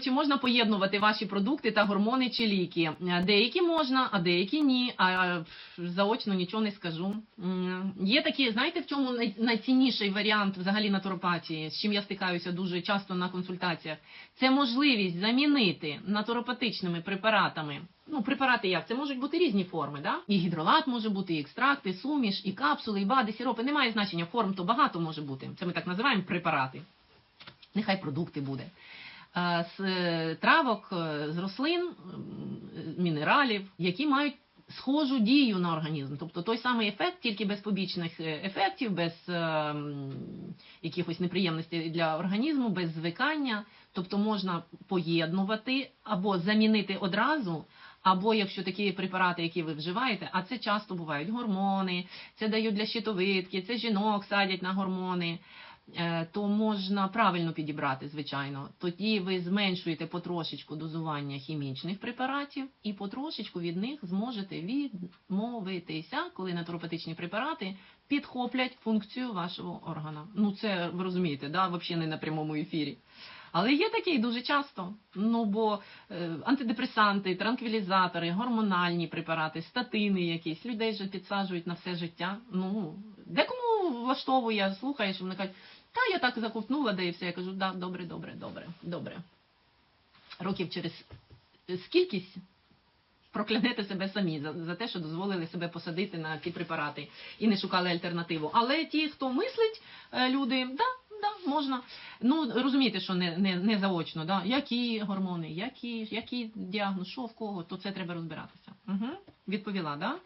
Чи можна поєднувати ваші продукти та гормони чи ліки? Е, Деякі можна, а деякі ні. А заочно нічого не скажу. Є такі, знаєте, в чому найцінніший варіант взагалі натуропатії, з чим я стикаюся дуже часто на консультаціях? Це можливість замінити натуропатичними препаратами. Ну, препарати як? Це можуть бути різні форми, да? І гідролат може бути, і екстракти, суміш, і капсули, і БАДи, сіропи. Немає значення, форм то багато може бути. Це ми так називаємо препарати. Нехай продукти буде. Е, З травок, е, з рослин, мінералів, які мають схожу дію на організм. Тобто той самий ефект, тільки без побічних е, ефектів, без якихось неприємностей для організму, без звикання. Тобто можна поєднувати або замінити одразу. Або якщо такі препарати, які ви вживаєте, а це часто бувають гормони, це дають для щитовидки, це жінок садять на гормони, то можна правильно підібрати, звичайно. Тоді ви зменшуєте потрошечку дозування хімічних препаратів і потрошечку від них зможете відмовитися, коли натуропатичні препарати підхоплять функцію вашого органа. Ну це ви розумієте, да? взагалі не на прямому ефірі. Але є такі дуже часто. Ну бо е, антидепресанти, транквілізатори, гормональні препарати, статини якісь людей же підсаджують на все життя. Ну декому влаштовує, слухаєш, вони кажуть, та я так заковтнула, де і все. Я кажу, да, добре, добре, добре, добре. Років через скількись проклянете себе самі за, за те, що дозволили себе посадити на ці препарати і не шукали альтернативу. Але ті, хто мислить, е, люди, да, да, можна. Ну розумієте, що не, не, не заочно, да? які гормони, які, який діагноз, що в кого, то це треба розбиратися. Угу. Відповіла, да?